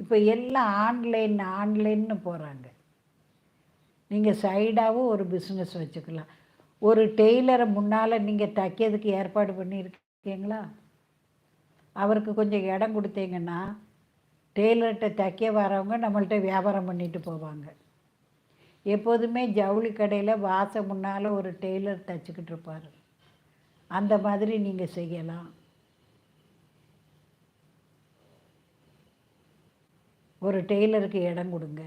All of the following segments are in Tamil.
இப்போ எல்லாம் ஆன்லைன் ஆன்லைன்னு போகிறாங்க நீங்கள் சைடாகவும் ஒரு பிஸ்னஸ் வச்சுக்கலாம். ஒரு டெய்லரை முன்னால் நீங்கள் தைக்கிறதுக்கு ஏற்பாடு பண்ணியிருக்கீங்களா? அவருக்கு கொஞ்சம் இடம் கொடுத்தீங்கன்னா டெய்லர்கிட்ட தைக்க வரவங்க நம்மள்ட்ட வியாபாரம் பண்ணிட்டு போவாங்க. எப்போதுமே ஜவுளி கடையில் வாசம் முன்னால் ஒரு டெய்லர் தைச்சிக்கிட்டு இருப்பார். அந்த மாதிரி நீங்கள் செய்யலாம். ஒரு டெய்லருக்கு இடம் கொடுங்க.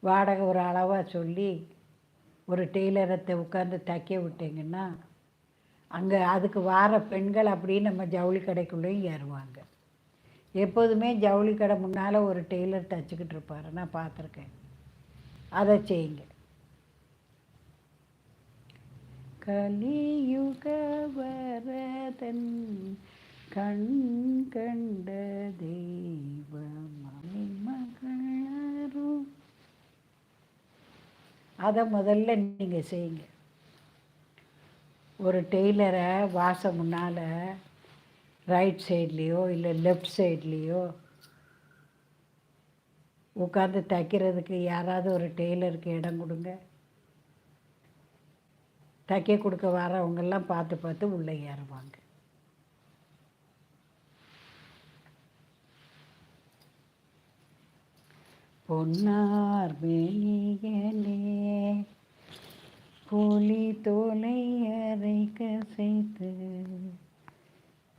வாடகை ஒரு அளவாக சொல்லி ஒரு டெய்லரத்தை உட்காந்து தைக்க விட்டீங்கன்னா அங்கே அதுக்கு வார பெண்கள் அப்படியே நம்ம ஜவுளி கடைக்குள்ளேயும் ஏறுவாங்க. எப்போதுமே ஜவுளி கடை முன்னால் ஒரு டெய்லர் தைச்சிக்கிட்டு இருப்பார். நான் பார்த்துருக்கேன். அதை செய்யுங்க. கலியுக வரதன் கண் கண்ட தெய்வம் அதை முதல்ல நீங்கள் செய்யுங்க. ஒரு டெய்லரை வாச முன்னால் ரைட் சைட்லேயோ இல்லை லெஃப்ட் சைட்லேயோ உட்காந்து தைக்கிறதுக்கு யாராவது ஒரு டெய்லருக்கு இடம் கொடுங்க. தைக்க கொடுக்க வரவங்கெல்லாம் பார்த்து பார்த்து உள்ளே ஏறுவாங்க. பொன்னார் மேனியலே புலி தோலை அரைக்க செய்து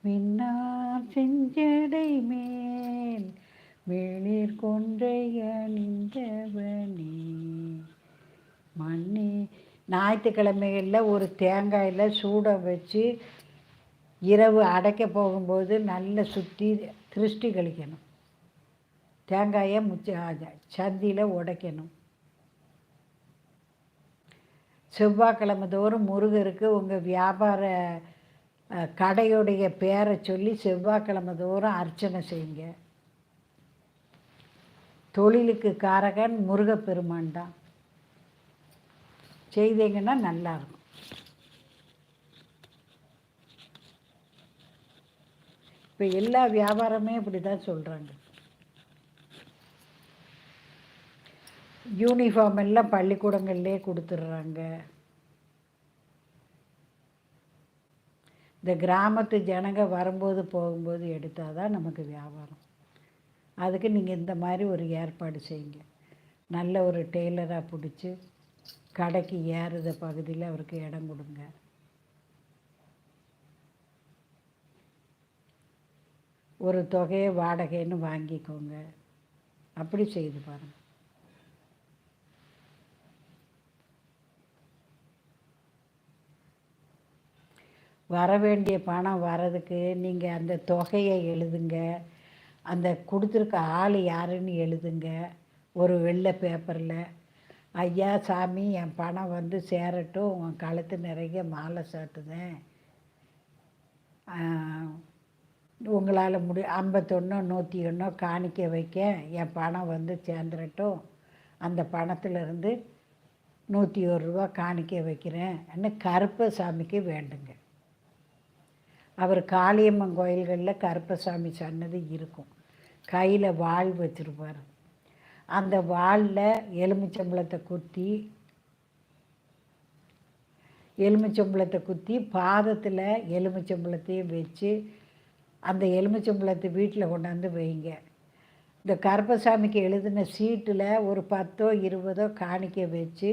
மின்னார் செஞ்சடை மேல் வெளிர் கொன்றை அணிந்தவனே. மண்ணே ஞாயிற்றுக்கிழமைகளில் ஒரு தேங்காயில் சூட வச்சு இரவு அடைக்க போகும்போது நல்ல சுற்றி திருஷ்டி கழிக்கணும். தேங்காயை முச்ச சந்தியில் உடைக்கணும். செவ்வாய்க்கிழமை தோறும் முருகருக்கு உங்கள் வியாபார கடையுடைய பேரை சொல்லி செவ்வாய்க்கிழமை தோறும் அர்ச்சனை செய்யுங்க. தொழிலுக்கு காரகன் முருகப்பெருமான் தான். செய்தீங்கன்னா நல்லாயிருக்கும் இப்போ எல்லா வியாபாரமே இப்படி தான் சொல்கிறாங்க யூனிஃபார்ம் எல்லாம் பள்ளிக்கூடங்கள்லேயே கொடுத்துட்றாங்க. இந்த கிராமத்து ஜனங்க வரும்போது போகும்போது எடுத்தால் தான் நமக்கு வியாபாரம். அதுக்கு நீங்கள் இந்த மாதிரி ஒரு ஏற்பாடு செய்யுங்க. நல்ல ஒரு டெய்லராக பிடிச்சி கடைக்கு ஏறுத பகுதியில் அவருக்கு இடம் கொடுங்க. ஒரு தொகையை வாடகைன்னு வாங்கிக்கோங்க. அப்படி செய்து பாருங்கள் வர வேண்டிய பணம் வரதுக்கு நீங்கள் அந்த தொகையை எழுதுங்க. அந்த கொடுத்துருக்க ஆள் யாருன்னு எழுதுங்க. ஒரு வெள்ளை பேப்பரில் ஐயா சாமி என் பணம் வந்து சேரட்டும். உன் கழுத்து நிறைய மாலை சாட்டுதேன். உங்களால் முடி ஐம்பத்தொன்னோ நூற்றி ஒன்றோ காணிக்க வைக்க என் பணம் வந்து சேர்ந்துடட்டும் அந்த பணத்திலிருந்து நூற்றி ஒரு ரூபா காணிக்க வைக்கிறேன். கருப்பசாமிக்கு வேண்டுங்க. அவர் காளியம்மன் கோயில்களில் கருப்பசாமி சன்னதி இருக்கும். கையில் வாள் வச்சுருப்பார். அந்த வாளில் எலுமிச்சம்பழத்தை குத்தி எலுமிச்சம்பழத்தை குத்தி பாதத்தில் எலுமிச்சம்பழத்தையும் வச்சு அந்த எலுமிச்சம்பழத்தை வீட்டில் கொண்டாந்து வைங்க. இந்த கருப்பசாமிக்கு எழுதின சீட்டில் ஒரு பத்தோ இருபதோ காணிக்க வச்சு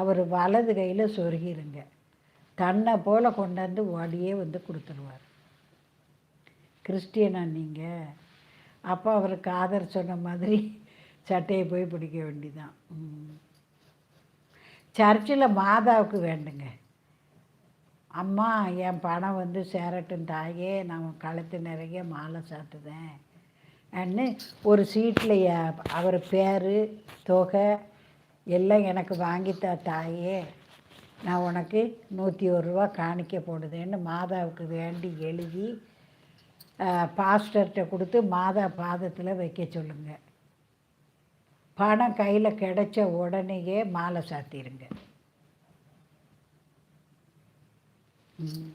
அவர் வலது கையில் சொருகிருங்க. தன்னை போல் கொண்டாந்து ஓடியே வந்து கொடுத்துருவார். கிறிஸ்டியனா நீங்கள் அப்போ அவருக்கு ஆதர் சொன்ன மாதிரி சட்டையை போய் பிடிக்க வேண்டிதான். சர்ச்சில் மாதாவுக்கு வேண்டுங்க. அம்மா என் பணம் வந்து சேரட்டும் தாயே நான் கழுத்து நிறைய மாலை சாப்பிட்டுதேன் அன்னு ஒரு சீட்டில் அவர் பேர் தொகை எல்லாம் எனக்கு வாங்கித்தா தாயே. நான் உனக்கு நூற்றி ஒரு ரூபா காணிக்க போடுதேன்னு மாதாவுக்கு வேண்டி எழுதி பாஸ்டர்கிட்ட கொடுத்து மாதா பாதத்தில் வைக்க சொல்லுங்க. பணம் கையில் கிடைச்ச உடனேயே மாலை சாத்திருங்க. ம்.